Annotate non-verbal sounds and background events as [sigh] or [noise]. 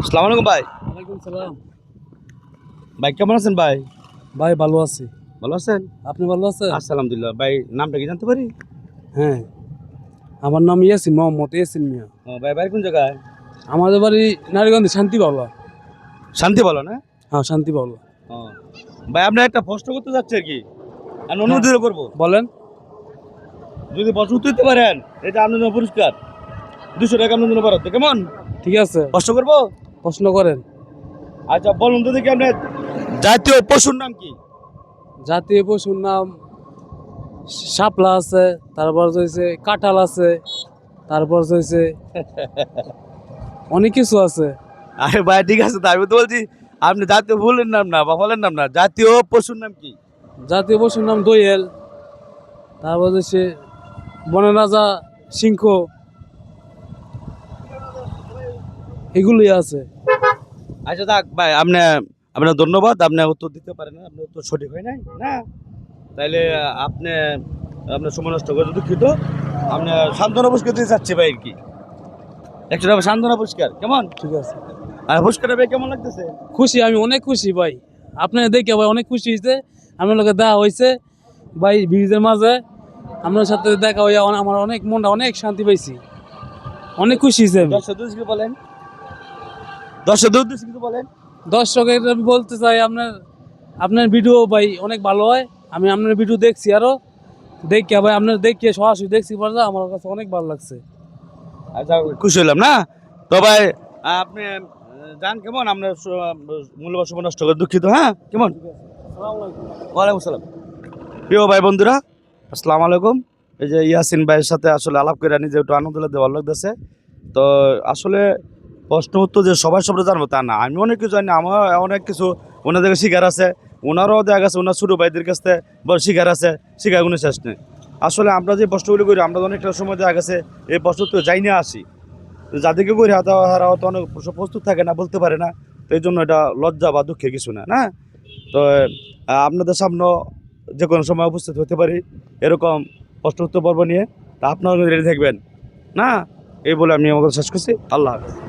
আসসালামু আলাইকুম ভাই। ওয়ালাইকুম সালাম। ভাই কেমন আছেন ভাই? ভাই ভালো আছি। ভালো আছেন? আপনি ভালো আছেন? আলহামদুলিল্লাহ। ভাই নামটা কি জানতে পারি? হ্যাঁ। আমার নাম ইয়াসিন মোহাম্মদ ইয়াসিন মিয়া। ও, ভাই বাড়ি কোন জায়গায়? আমাদের বাড়ি নারীগঞ্জে শান্তি বাউলা শান্তি বলো না? হ্যাঁ শান্তি বাউলা ও। ভাই আপনি একটা প্রশ্ন করতে যাচ্ছে আর কি? আমি অনুমতি করব। বলেন। যদি প্রশ্ন উত্তর দিতে পারেন এটা আপনার জন্য পুরস্কার দুশো টাকা আপনার জন্য বরাদ্দ। কেমন? ঠিক আছে। প্রশ্ন করব? প্রশ্ন করেন। আচ্ছা বলুন তো দেখি আপনার জাতীয় পশুর নাম কি? জাতীয় পশুর নাম শাপলা আছে তারপর হয়েছে কাঁঠাল আছে তারপর হয়েছে [laughs] অনেক কিছু আছে। আরে ভাই ঠিক আছে তো আমি তো বলছি আপনি জাতীয় ফুলের নাম না বা ফলের নাম না জাতীয় পশুর নাম কি? জাতীয় পশুর নাম দোয়েল তারপর হচ্ছে বনের রাজা সিংহ এগুলোই আছে। আচ্ছা থাক ভাই আপনি আপনার ধন্যবাদ। আপনি উত্তর দিতে পারেন না আপনার উত্তর সঠিক হয় নাই না? তাইলে আপনি আপনার সময় নষ্ট করে দুঃখিত। আপনি সান্ত্বনা পুরস্কার দিতে চাচ্ছি ভাই আর কি। একশো টাকা সান্ত্বনা পুরস্কার কেমন? ঠিক আছে। আর পুরস্কারটা ভাই কেমন লাগতেছে? খুশি আমি অনেক খুশি ভাই। আপনার দেখে ভাই অনেক খুশি হয়েছে। আপনার লোকে দেওয়া হয়েছে। ভাই ব্রিজের মাঝে আপনার সাথে দেখা হয়ে আমার অনেক মনটা অনেক শান্তি পাইছি। অনেক খুশি হয়েছে বলেন। দর্শকদের উদ্দেশ্যে কিছু বলেন। দর্শকের আমি বলতে চাই আপনার আপনার ভিডিও ভাই অনেক ভালো হয়। আমি আপনার ভিডিও দেখছি আরও দেখি ভাই আপনার দেখিয়ে সরাসরি দেখছি পরে আমার কাছে অনেক ভালো লাগছে। আচ্ছা খুশি হলাম না? তো ভাই আপনি যান কেমন? আপনার মূল্যবান সময় নষ্ট করে দুঃখিত হ্যাঁ? কেমন? ওয়ালাইকুম সালাম প্রিয় ভাই বন্ধুরা আসসালামু আলাইকুম। এই যে ইয়াসিন ভাইয়ের সাথে আসলে আলাপ করে নিজে একটু আনন্দ দেওয়ার লাগতেছে তো আসলে প্রশ্ন উত্তর যে সবাই সবাই জানব তা না। আমি অনেক কিছু জানি, আমার অনেক কিছু ওনাদের শিকার আছে, ওনারও দেখা গেছে, ওনার ছোটো ভাইদের কাছ থেকে বড় শিকার আছে, শিকার কোনো শেষ নেই। আসলে আমরা যে প্রশ্নগুলো করি, আমরা তো অনেকটা সময় দেখা গেছে, এই প্রশ্ন তো যাই না আসি। যাদেরকে করি, হাতে হারা হয়তো অনেক প্রস্তুত থাকে না, বলতে পারে না, তো এই জন্য এটা লজ্জা বা দুঃখের কিছু না না? তো আপনাদের সামনে যে কোনো সময় উপস্থিত হতে পারি, এরকম প্রশ্ন উত্তর পর্ব নিয়ে। তা আপনারা রেডি থাকবেন, না? এই বলে আমি আমাকে শেষ করছি। আল্লাহ হাফেজ।